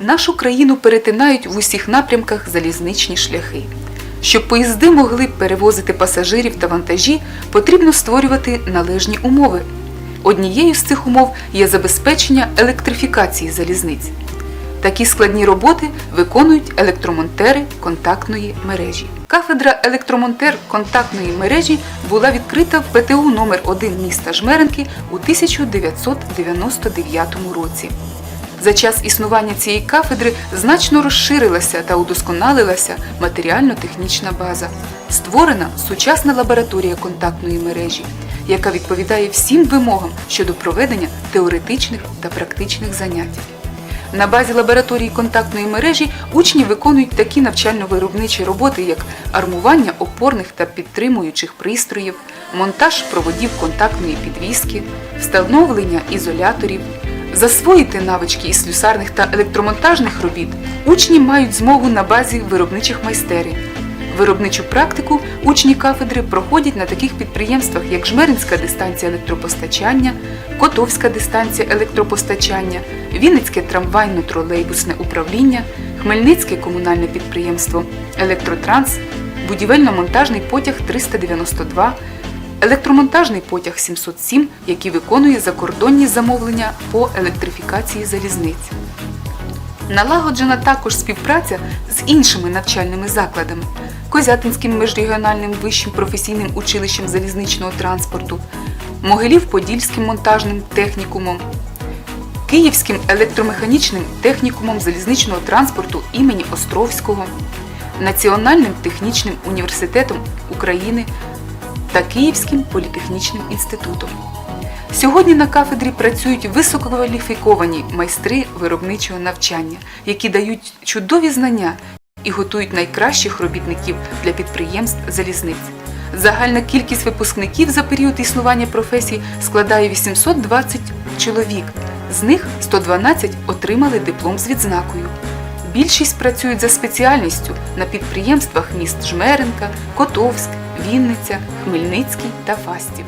Нашу країну перетинають в усіх напрямках залізничні шляхи. Щоб поїзди могли перевозити пасажирів та вантажі, потрібно створювати належні умови. Однією з цих умов є забезпечення електрифікації залізниць. Такі складні роботи виконують електромонтери контактної мережі. Кафедра електромонтер контактної мережі була відкрита в ПТУ номер 1 міста Жмеренки у 1999 році. За час існування цієї кафедри значно розширилася та удосконалилася матеріально-технічна база. Створена сучасна лабораторія контактної мережі, яка відповідає всім вимогам щодо проведення теоретичних та практичних занять. На базі лабораторії контактної мережі учні виконують такі навчально-виробничі роботи, як армування опорних та підтримуючих пристроїв, монтаж проводів контактної підвіски, встановлення ізоляторів. Засвоїти навички із слюсарних та електромонтажних робіт учні мають змогу на базі виробничих майстерень. Виробничу практику учні кафедри проходять на таких підприємствах, як Жмеринська дистанція електропостачання, Котовська дистанція електропостачання, Вінницьке трамвайно-тролейбусне управління, Хмельницьке комунальне підприємство Електротранс, будівельно-монтажний потяг 392, електромонтажний потяг 707, який виконує закордонні замовлення по електрифікації залізниць. Налагоджена також співпраця з іншими навчальними закладами Козятинським міжрегіональним вищим професійним училищем залізничного транспорту, Могилів-Подільським монтажним технікумом, Київським електромеханічним технікумом залізничного транспорту імені Островського, Національним технічним університетом України та Київським політехнічним інститутом. Сьогодні на кафедрі працюють висококваліфіковані майстри виробничого навчання, які дають чудові знання і готують найкращих робітників для підприємств залізниць. Загальна кількість випускників за період існування професії складає 820 чоловік. З них 112 отримали диплом з відзнакою. Більшість працюють за спеціальністю на підприємствах міст Жмеренка, Котовськ, Вінниця, Хмельницький та Фастів.